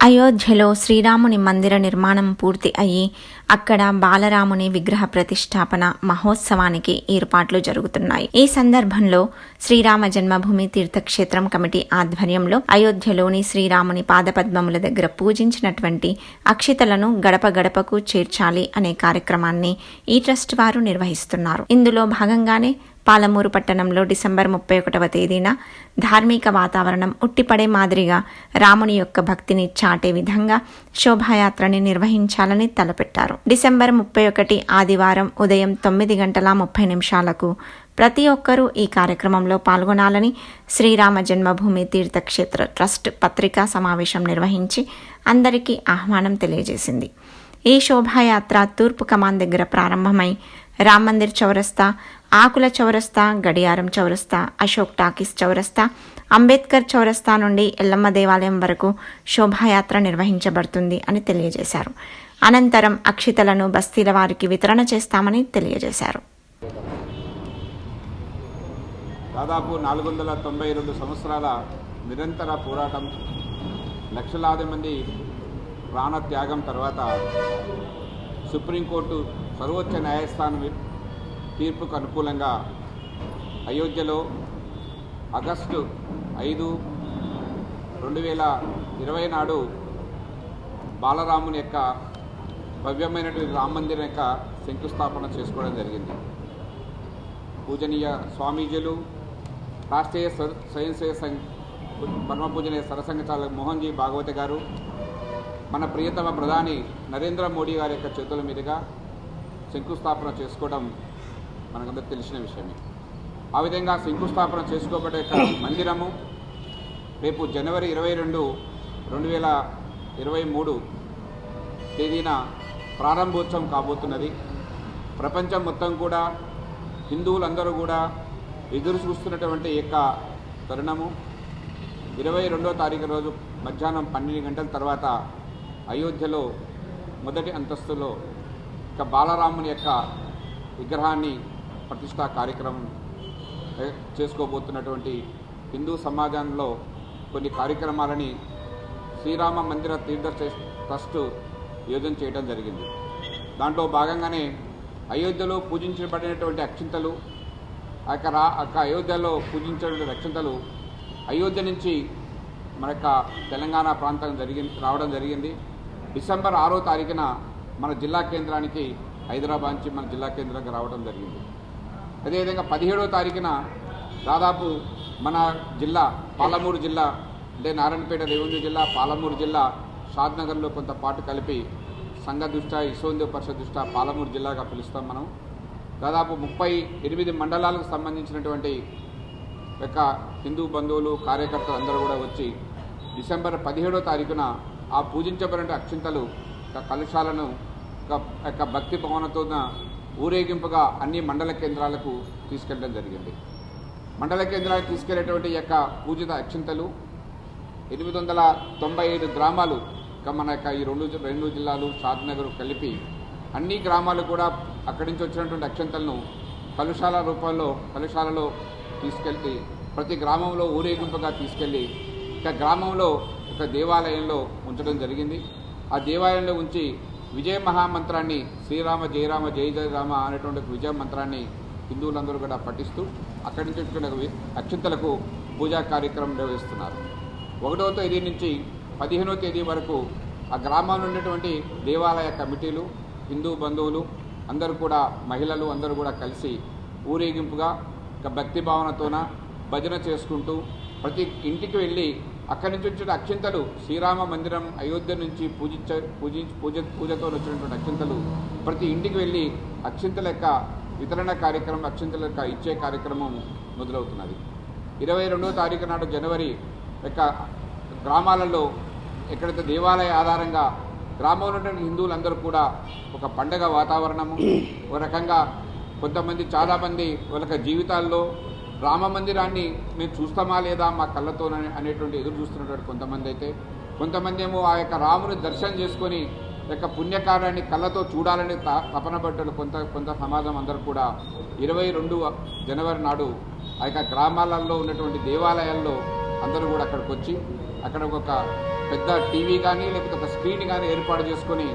అయోధ్యలో శ్రీరాముని మందిర నిర్మాణం పూర్తి అయ్యి అక్కడ బాలరాముని విగ్రహ ప్రతిష్టాపన మహోత్సవానికి ఏర్పాట్లు జరుగుతున్నాయి. ఈ సందర్భంలో శ్రీరామ జన్మభూమి తీర్థక్షేత్రం కమిటీ ఆధ్వర్యంలో అయోధ్యలోని శ్రీరాముని పాదపద్మముల దగ్గర పూజించినటువంటి అక్షితలను గడప గడపకు చేర్చాలి అనే కార్యక్రమాన్ని ఈ ట్రస్ట్ వారు నిర్వహిస్తున్నారు. ఇందులో భాగంగానే పాలమూరు పట్టణంలో డిసెంబర్ ముప్పై ఒకటవ తేదీన ధార్మిక వాతావరణం ఉట్టిపడే మాదిరిగా రాముని యొక్క భక్తిని చాటే విధంగా శోభాయాత్రని నిర్వహించాలని తలపెట్టారు. డిసెంబర్ ముప్పై ఒకటి ఆదివారం ఉదయం తొమ్మిది గంటల ముప్పై నిమిషాలకు ప్రతి ఒక్కరూ ఈ కార్యక్రమంలో పాల్గొనాలని శ్రీరామ జన్మభూమి తీర్థక్షేత్ర ట్రస్ట్ పత్రికా సమావేశం నిర్వహించి అందరికీ ఆహ్వానం తెలియజేసింది. ఈ శోభాయాత్ర తూర్పు కమాన్ దగ్గర ప్రారంభమై రామ్ మందిర్ చౌరస్తా ఆకుల చౌరస్తా గడియారం చౌరస్తా అశోక్ టాకీస్ చౌరస్తా అంబేద్కర్ చౌరస్తా నుండి ఎల్లమ్మ దేవాలయం వరకు శోభాయాత్ర నిర్వహించబడుతుంది అని తెలియజేశారు. అనంతరం అక్షితలను బస్తీల వారికి వితరణ చేస్తామని తెలియజేశారు. దాదాపు నాలుగు వందల తొంభై రెండు సంవత్సరాల నిరంతర పోరాటం లక్షలాది మంది ప్రాణత్యాగం తర్వాత సుప్రీంకోర్టు సర్వోచ్చ న్యాయస్థానం తీర్పుకు అనుకూలంగా అయోధ్యలో ఆగస్టు ఐదు రెండు వేల ఇరవై నాడు బాలరాముని యొక్క భవ్యమైనటువంటి రామమందిరం యొక్క శంకుస్థాపన చేసుకోవడం జరిగింది. పూజనీయ స్వామీజీలు రాష్ట్రీయ స్వ- స్వయం సేవ సంఘ్ పరమ పూజనీయ సరసంఘ చాలక మోహన్జీ భాగవతి గారు మన ప్రియతమ ప్రధాని నరేంద్ర మోడీ గారి యొక్క చేతుల మీదుగా శంకుస్థాపన చేసుకోవడం మనకందరికి తెలిసిన విషయమే. ఆ విధంగా శంకుస్థాపన చేసుకోబడే మందిరము రేపు జనవరి ఇరవై రెండు రెండు వేల ఇరవై మూడు తేదీన ప్రారంభోత్సవం కాబోతున్నది. ప్రపంచం మొత్తం కూడా హిందువులందరూ కూడా ఎదురు చూస్తున్నటువంటి యొక్క తరుణము. ఇరవై రెండో తారీఖు రోజు మధ్యాహ్నం పన్నెండు గంటల తర్వాత అయోధ్యలో మొదటి అంతస్తులో ఇక బాలరాముని యొక్క విగ్రహాన్ని ప్రతిష్టా కార్యక్రమం చేసుకోబోతున్నటువంటి హిందూ సమాజంలో కొన్ని కార్యక్రమాలని శ్రీరామ మందిర తీర్థ ట్రస్ట్- యోజన చేయడం జరిగింది. దాంట్లో భాగంగానే అయోధ్యలో పూజించబడినటువంటి అక్షింతలు ఆ యొక్క రా అయోధ్యలో పూజించినటువంటి అక్షింతలు అయోధ్య నుంచి మన యొక్క తెలంగాణ ప్రాంతం జరిగి రావడం జరిగింది. డిసెంబర్ ఆరో తారీఖున మన జిల్లా కేంద్రానికి హైదరాబాద్ నుంచి మన జిల్లా కేంద్రానికి రావడం జరిగింది. అదేవిధంగా పదిహేడో తారీఖున దాదాపు మన జిల్లా పాలమూరు జిల్లా అంటే నారాయణపేట రెవెన్యూ జిల్లా పాలమూరు జిల్లా షాద్నగర్లో కొంత పాటు కలిపి సంఘ దృష్ట్యా ఇసోందేవ్ పరిషత్ దృష్ట్యా పాలమూరు జిల్లాగా పిలుస్తాం మనం. దాదాపు ముప్పై ఎనిమిది మండలాలకు సంబంధించినటువంటి యొక్క హిందూ బంధువులు కార్యకర్తలు అందరూ కూడా వచ్చి డిసెంబర్ పదిహేడో తారీఖున ఆ పూజించబడిన అక్షింతలు కలుషాలను యొక్క యొక్క భక్తి భావనతో ఊరేగింపుగా అన్ని మండల కేంద్రాలకు తీసుకెళ్ళడం జరిగింది. మండల కేంద్రాలకు తీసుకెళ్ళేటువంటి యొక్క పూజిత అక్షింతలు ఎనిమిది వందల తొంభై ఐదు గ్రామాలు మన యొక్క ఈ రెండు రెండు జిల్లాలు షాద్నగర్ కలిపి అన్ని గ్రామాలు కూడా అక్కడి నుంచి వచ్చినటువంటి అక్షంతలను కలుషాల రూపంలో కలుషాలలో తీసుకెళ్తే ప్రతి గ్రామంలో ఊరేగింపుగా తీసుకెళ్ళి ఇక గ్రామంలో ఒక దేవాలయంలో ఉంచడం జరిగింది. ఆ దేవాలయంలో ఉంచి విజయ మహామంత్రాన్ని శ్రీరామ జయరామ జయ జయరామ అనేటువంటి విజయ మంత్రాన్ని హిందువులందరూ కూడా పఠిస్తూ అక్కడి నుంచి అక్షింతలకు పూజా కార్యక్రమం నిర్వహిస్తున్నారు. ఒకటవ తేదీ నుంచి పదిహేనవ తేదీ వరకు ఆ గ్రామంలో ఉన్నటువంటి దేవాలయ కమిటీలు హిందూ బంధువులు అందరూ కూడా మహిళలు అందరూ కూడా కలిసి ఊరేగింపుగా ఒక భక్తి భావనతోన భజన చేసుకుంటూ ప్రతి ఇంటికి వెళ్ళి అక్కడి నుంచి వచ్చిన అక్షింతలు శ్రీరామ మందిరం అయోధ్య నుంచి పూజించ పూజించి పూజ పూజతో వచ్చినటువంటి అక్షింతలు ప్రతి ఇంటికి వెళ్ళి అక్షింతల యొక్క వితరణ కార్యక్రమం అక్షింతల యొక్క ఇచ్చే కార్యక్రమం మొదలవుతున్నది. ఇరవై రెండవ తారీఖు నాడు జనవరి యొక్క గ్రామాలలో ఎక్కడైతే దేవాలయ ఆధారంగా గ్రామంలో ఉన్న హిందువులందరూ కూడా ఒక పండగ వాతావరణము ఒక రకంగా కొంతమంది చాలామంది వాళ్ళ జీవితాల్లో రామ మందిరాన్ని మేము చూస్తామా లేదా మా కళ్ళతో అనేటువంటి ఎదురు చూస్తున్నటువంటి కొంతమంది అయితే కొంతమంది ఏమో ఆ యొక్క రాముని దర్శనం చేసుకొని యొక్క పుణ్యకార్యాన్ని కళ్ళతో చూడాలని త- తపన కొంత కొంత సమాజం అందరూ కూడా. ఇరవై రెండు జనవరి నాడు ఆ యొక్క గ్రామాలలో ఉన్నటువంటి దేవాలయాల్లో అందరూ కూడా అక్కడికి వచ్చి అక్కడ ఒక పెద్ద టీవీ కానీ లేకపోతే ఒక స్క్రీన్ కానీ ఏర్పాటు చేసుకొని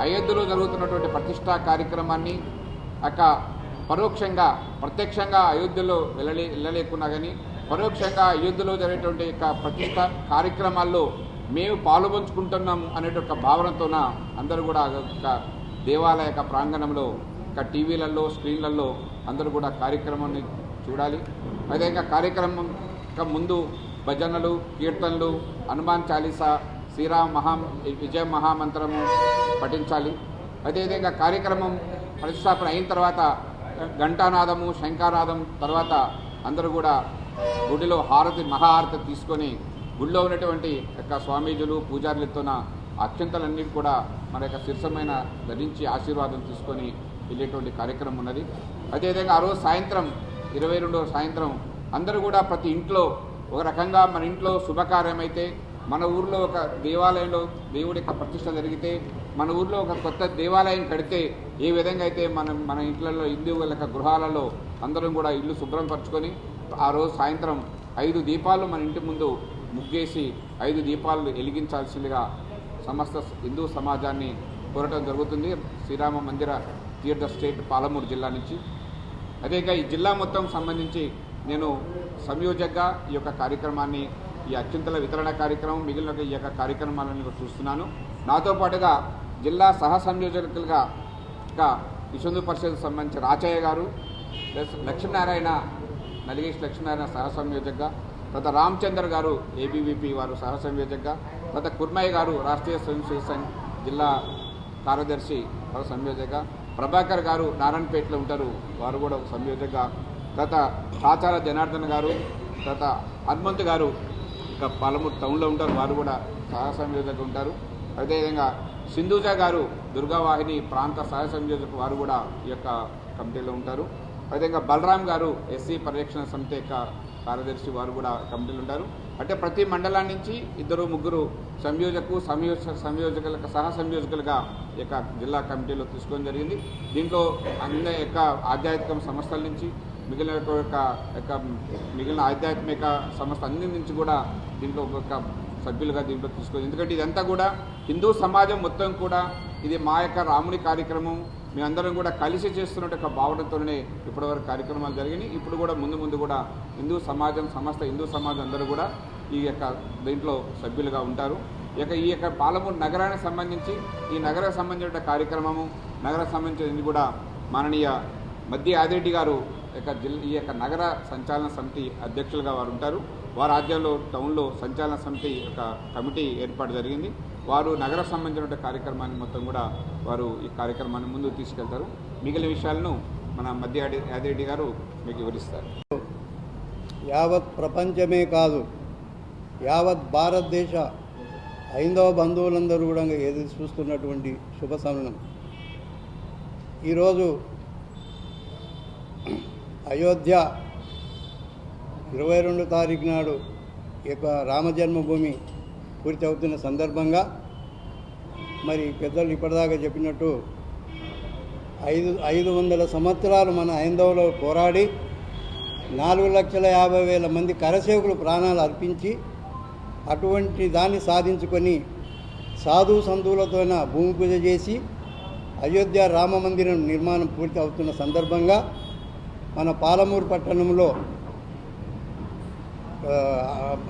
అయోధ్యలో జరుగుతున్నటువంటి ప్రతిష్టా కార్యక్రమాన్ని అక్క పరోక్షంగా ప్రత్యక్షంగా అయోధ్యలో వెళ్ళలే వెళ్ళలేకున్నా కానీ పరోక్షంగా అయోధ్యలో జరిగేటువంటి యొక్క ప్రతిష్ట కార్యక్రమాల్లో మేము పాలుపంచుకుంటున్నాము అనే ఒక భావనతోన అందరూ కూడా ఒక దేవాలయ యొక్క ప్రాంగణంలో ఇక టీవీలలో స్క్రీన్లలో అందరూ కూడా కార్యక్రమాన్ని చూడాలి. అదేవిధంగా కార్యక్రమం ఇంకా ముందు భజనలు కీర్తనలు హనుమాన్ చాలీసా శ్రీరామ మహా విజయ మహామంత్రము పఠించాలి. అదేవిధంగా కార్యక్రమం ప్రతిష్టాపన అయిన తర్వాత ఘంటానాదము శంఖానాదం తర్వాత అందరూ కూడా గుడిలో హారతి మహాహారతి తీసుకొని గుడిలో ఉన్నటువంటి యొక్క స్వామీజులు పూజారులతోన అత్యంతలన్నీ కూడా మన యొక్క శిరసమైన ధరించి ఆశీర్వాదం తీసుకొని వెళ్ళేటువంటి కార్యక్రమం ఉన్నది. అదేవిధంగా ఆ రోజు సాయంత్రం ఇరవై రెండవ సాయంత్రం అందరూ కూడా ప్రతి ఇంట్లో ఒక రకంగా మన ఇంట్లో శుభకార్యం అయితే మన ఊర్లో ఒక దేవాలయంలో దేవుడి యొక్క ప్రతిష్ట జరిగితే మన ఊర్లో ఒక కొత్త దేవాలయం కడితే ఏ విధంగా అయితే మనం మన ఇంట్లలో హిందువుల యొక్క గృహాలలో అందరం కూడా ఇల్లు శుభ్రం పరుచుకొని ఆ రోజు సాయంత్రం ఐదు దీపాలు మన ఇంటి ముందు ముగ్గేసి ఐదు దీపాలు వెలిగించాల్సిందిగా సమస్త హిందూ సమాజాన్ని కోరటం జరుగుతుంది. శ్రీరామ మందిర తీర్థ స్టేట్ పాలమూరు జిల్లా నుంచి. అదేగా ఈ జిల్లా మొత్తం సంబంధించి నేను సంయోజకగా ఈ యొక్క కార్యక్రమాన్ని ఈ అత్యంతల వితరణ కార్యక్రమం మిగిలిన ఈ యొక్క కార్యక్రమాలను చూస్తున్నాను. నాతో పాటుగా జిల్లా సహ సంయోజకులుగా ఇషందు పరిషత్ సంబంధించి రాచయ్య గారు ప్లస్ లక్ష్మీనారాయణ నలిగేష్ లక్ష్మీనారాయణ సహ సంయోజకగా తర్వాత రామచంద్ర గారు ఏబీవీపీ వారు సహ సంయోజకగా తర్వాత కుర్మయ్య గారు రాష్ట్రీయ స్వయం సంఘ్ జిల్లా కార్యదర్శి సహ సంయోజకగా ప్రభాకర్ గారు నారాయణపేటలో ఉంటారు వారు కూడా ఒక సంయోజకగా తర్వాత సాచార జనార్దన్ గారు తర్వాత హనుమంత్ గారు ఇక పాలమూరు టౌన్లో ఉంటారు. వారు కూడా సహాయ సంయోజకులు ఉంటారు. అదేవిధంగా సింధుజ గారు దుర్గావాహిని ప్రాంత సహాయ సంయోజక వారు కూడా ఈ యొక్క కమిటీలో ఉంటారు. అదేవిధంగా బలరాం గారు ఎస్సీ పరిరక్షణ సమితి యొక్క కార్యదర్శి వారు కూడా కమిటీలు ఉంటారు. అంటే ప్రతి మండలాన్ని నుంచి ఇద్దరు ముగ్గురు సంయోజకు సంయోజక సంయోజకులకు సహా సంయోజకులుగా యొక్క జిల్లా కమిటీలో తీసుకోవడం జరిగింది. దీంట్లో అన్ని యొక్క ఆధ్యాత్మిక సంస్థల నుంచి మిగిలిన యొక్క యొక్క మిగిలిన ఆధ్యాత్మిక సంస్థ అన్ని నుంచి కూడా దీంట్లో ఒక సభ్యులుగా దీంట్లో తీసుకోవచ్చు ఎందుకంటే ఇదంతా కూడా హిందూ సమాజం మొత్తం కూడా ఇది మా యొక్క రాముని కార్యక్రమం. మేమందరం కూడా కలిసి చేస్తున్నట్టు ఒక భావనతోనే ఇప్పటివరకు కార్యక్రమాలు జరిగినాయి. ఇప్పుడు కూడా ముందు ముందు కూడా హిందూ సమాజం సమస్త హిందూ సమాజం అందరూ కూడా ఈ యొక్క దీంట్లో సభ్యులుగా ఉంటారు. ఈ యొక్క ఈ యొక్క పాలమూరు నగరానికి సంబంధించి ఈ నగరానికి సంబంధించిన కార్యక్రమము నగరానికి సంబంధించింది కూడా మాననీయ మధ్య ఆదిరెడ్డి గారు యొక్క జిల్లా ఈ యొక్క నగర సంచాలన సమితి అధ్యక్షులుగా వారు ఉంటారు. వారి ఆధ్వర్యంలో టౌన్లో సంచాలన సమితి యొక్క కమిటీ ఏర్పాటు జరిగింది. వారు నగర సంబంధించిన కార్యక్రమాన్ని మొత్తం కూడా వారు ఈ కార్యక్రమాన్ని ముందుకు తీసుకెళ్తారు. మిగిలిన విషయాలను మన మధ్య యాదిరెడ్డి గారు మీకు వివరిస్తారు. యావత్ ప్రపంచమే కాదు యావత్ భారతదేశ హైందవ బంధువులందరూ కూడా ఎదురు చూస్తున్నటువంటి శుభ సమయం. ఈరోజు అయోధ్య ఇరవై రెండు తారీఖు నాడు ఈ యొక్క రామజన్మభూమి పూర్తి అవుతున్న సందర్భంగా మరి పెద్దలు ఇప్పటిదాకా చెప్పినట్టు ఐదు ఐదు వందల సంవత్సరాలు మన హైందవులో పోరాడి నాలుగు లక్షల యాభై వేల మంది కరసేవకులు ప్రాణాలు అర్పించి అటువంటి దాన్ని సాధించుకొని సాధు సంధువులతోన భూమి పూజ చేసి అయోధ్య రామ మందిరం నిర్మాణం పూర్తి అవుతున్న సందర్భంగా మన పాలమూరు పట్టణంలో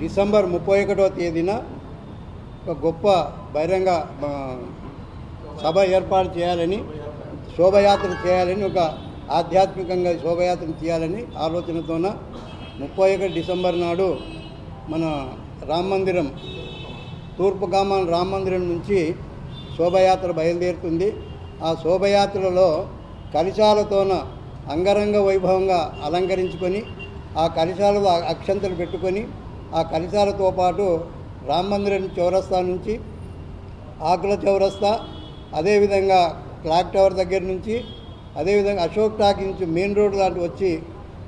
డిసెంబర్ ముప్పై ఒకటవ తేదీన ఒక గొప్ప బహిరంగ సభ ఏర్పాటు చేయాలని శోభయాత్ర చేయాలని ఒక ఆధ్యాత్మికంగా శోభయాత్ర చేయాలని ఆలోచనతోన ముప్పై ఒకటి డిసెంబర్ నాడు మన రామ మందిరం తూర్పు గ్రామం రామ మందిరం నుంచి శోభయాత్ర బయలుదేరుతుంది. ఆ శోభయాత్రలో కలిశాలతోన అంగరంగ వైభవంగా అలంకరించుకొని ఆ కలశాలలో అక్షంతలు పెట్టుకొని ఆ కలశాలతో పాటు రామ మందిరం చౌరస్తా నుంచి ఆకుల చౌరస్తా అదేవిధంగా క్లాక్ టవర్ దగ్గర నుంచి అదేవిధంగా అశోక్ టాక్ నుంచి మెయిన్ రోడ్ దాటి వచ్చి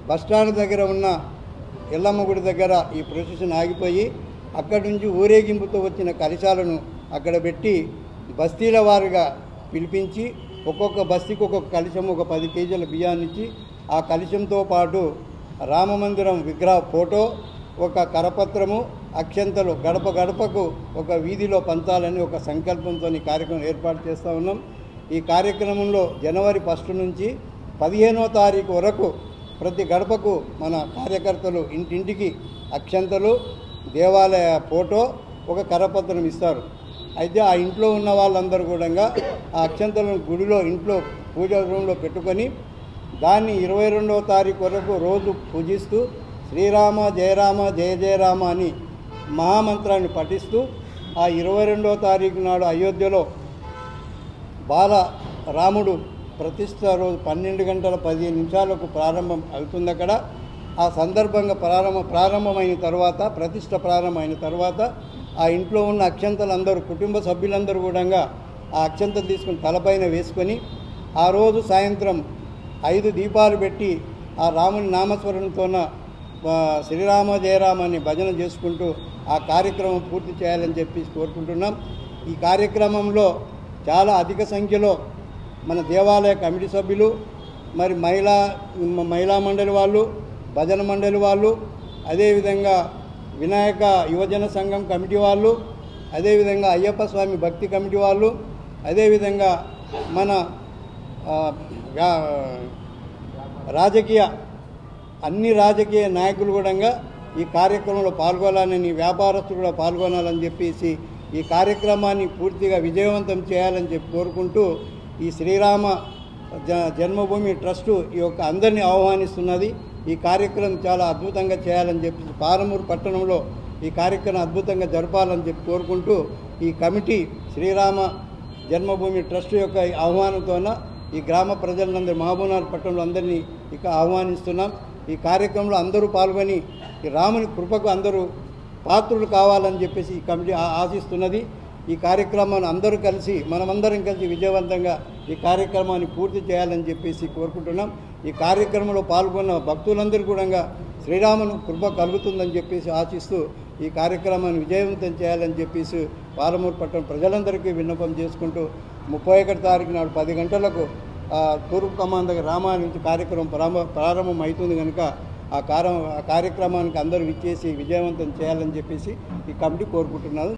బస్టాండ్ దగ్గర ఉన్న ఎల్లమ్మ గుడి దగ్గర ఈ ప్రొసెషన్ ఆగిపోయి అక్కడి నుంచి ఊరేగింపుతో వచ్చిన కలశాలను అక్కడ పెట్టి బస్తీల వారుగా పిలిపించి ఒక్కొక్క బస్తీకి ఒక్కొక్క కలశం ఒక పది కేజీల బియ్యాన్ని ఇచ్చి ఆ కలశంతో పాటు రామమందిరం విగ్రహ ఫోటో ఒక కరపత్రము అక్షంతలు గడప గడపకు ఒక వీధిలో పంచాలని ఒక సంకల్పంతో ఈ కార్యక్రమం ఏర్పాటు చేస్తూ ఉన్నాం. ఈ కార్యక్రమంలో జనవరి ఫస్ట్ నుంచి పదిహేనో తారీఖు వరకు ప్రతి గడపకు మన కార్యకర్తలు ఇంటింటికి అక్షంతలు దేవాలయ ఫోటో ఒక కరపత్రం ఇస్తారు. అయితే ఆ ఇంట్లో ఉన్న వాళ్ళందరూ కూడా ఆ అక్షంతలను గుడిలో ఇంట్లో పూజ రూమ్లో పెట్టుకొని దాన్ని ఇరవై రెండవ తారీఖు వరకు రోజు పూజిస్తూ శ్రీరామ జయరామ జయ జయరామ అని మహామంత్రాన్ని పఠిస్తూ ఆ ఇరవై రెండవ తారీఖు నాడు అయోధ్యలో బాల రాముడు ప్రతిష్ట రోజు పన్నెండు గంటల పదిహేను నిమిషాలకు ప్రారంభం అవుతుంది అక్కడ. ఆ సందర్భంగా ప్రారంభ ప్రారంభమైన తర్వాత ప్రతిష్ట ప్రారంభమైన తర్వాత ఆ ఇంట్లో ఉన్న అక్షంతలందరూ కుటుంబ సభ్యులందరూ కూడా ఆ అక్షంతలు తీసుకుని తలపైన వేసుకొని ఆ రోజు సాయంత్రం ఐదు దీపాలు పెట్టి ఆ రాముని నామస్మరణతోన శ్రీరామ జయరామాన్ని భజన చేసుకుంటూ ఆ కార్యక్రమం పూర్తి చేయాలని చెప్పి కోరుకుంటున్నాం. ఈ కార్యక్రమంలో చాలా అధిక సంఖ్యలో మన దేవాలయ కమిటీ సభ్యులు మరి మహిళా మహిళా మండలి వాళ్ళు భజన మండలి వాళ్ళు అదేవిధంగా వినాయక యువజన సంఘం కమిటీ వాళ్ళు అదేవిధంగా అయ్యప్ప స్వామి భక్తి కమిటీ వాళ్ళు అదేవిధంగా మన రాజకీయ అన్ని రాజకీయ నాయకులు కూడా ఈ కార్యక్రమంలో పాల్గొనాలని వ్యాపారస్తులు కూడా పాల్గొనాలని చెప్పేసి ఈ కార్యక్రమాన్ని పూర్తిగా విజయవంతం చేయాలని చెప్పి కోరుకుంటూ ఈ శ్రీరామ జ జన్మభూమి ట్రస్టు ఈ యొక్క అందరినీ ఆహ్వానిస్తున్నది. ఈ కార్యక్రమం చాలా అద్భుతంగా చేయాలని చెప్పి పాలమూరు పట్టణంలో ఈ కార్యక్రమం అద్భుతంగా జరపాలని చెప్పి కోరుకుంటూ ఈ కమిటీ శ్రీరామ జన్మభూమి ట్రస్ట్ యొక్క ఆహ్వానంతోన ఈ గ్రామ ప్రజలందరూ మహబూబ్నగర్ పట్టణంలో అందరినీ ఇక ఆహ్వానిస్తున్నాం. ఈ కార్యక్రమంలో అందరూ పాల్గొని ఈ రాముని కృపకు అందరూ పాత్రులు కావాలని చెప్పేసి ఈ కమిటీ ఆశిస్తున్నది. ఈ కార్యక్రమాన్ని అందరూ కలిసి మనమందరం కలిసి విజయవంతంగా ఈ కార్యక్రమాన్ని పూర్తి చేయాలని చెప్పేసి కోరుకుంటున్నాం. ఈ కార్యక్రమంలో పాల్గొన్న భక్తులందరూ కూడా శ్రీరామును కృప కలుగుతుందని చెప్పేసి ఆశిస్తూ ఈ కార్యక్రమాన్ని విజయవంతం చేయాలని చెప్పేసి పాలమూరు పట్టణం ప్రజలందరికీ విన్నపం చేసుకుంటూ ముప్పై ఒకటి తారీఖు నాడు పది గంటలకు తూర్పు కమాండ్ దగ్గర రామాయణ నుంచి కార్యక్రమం ప్రారంభ ప్రారంభం అవుతుంది కనుక ఆ కార్య ఆ కార్యక్రమానికి అందరూ విచ్చేసి విజయవంతం చేయాలని చెప్పేసి ఈ కమిటీ కోరుకుంటున్నారు.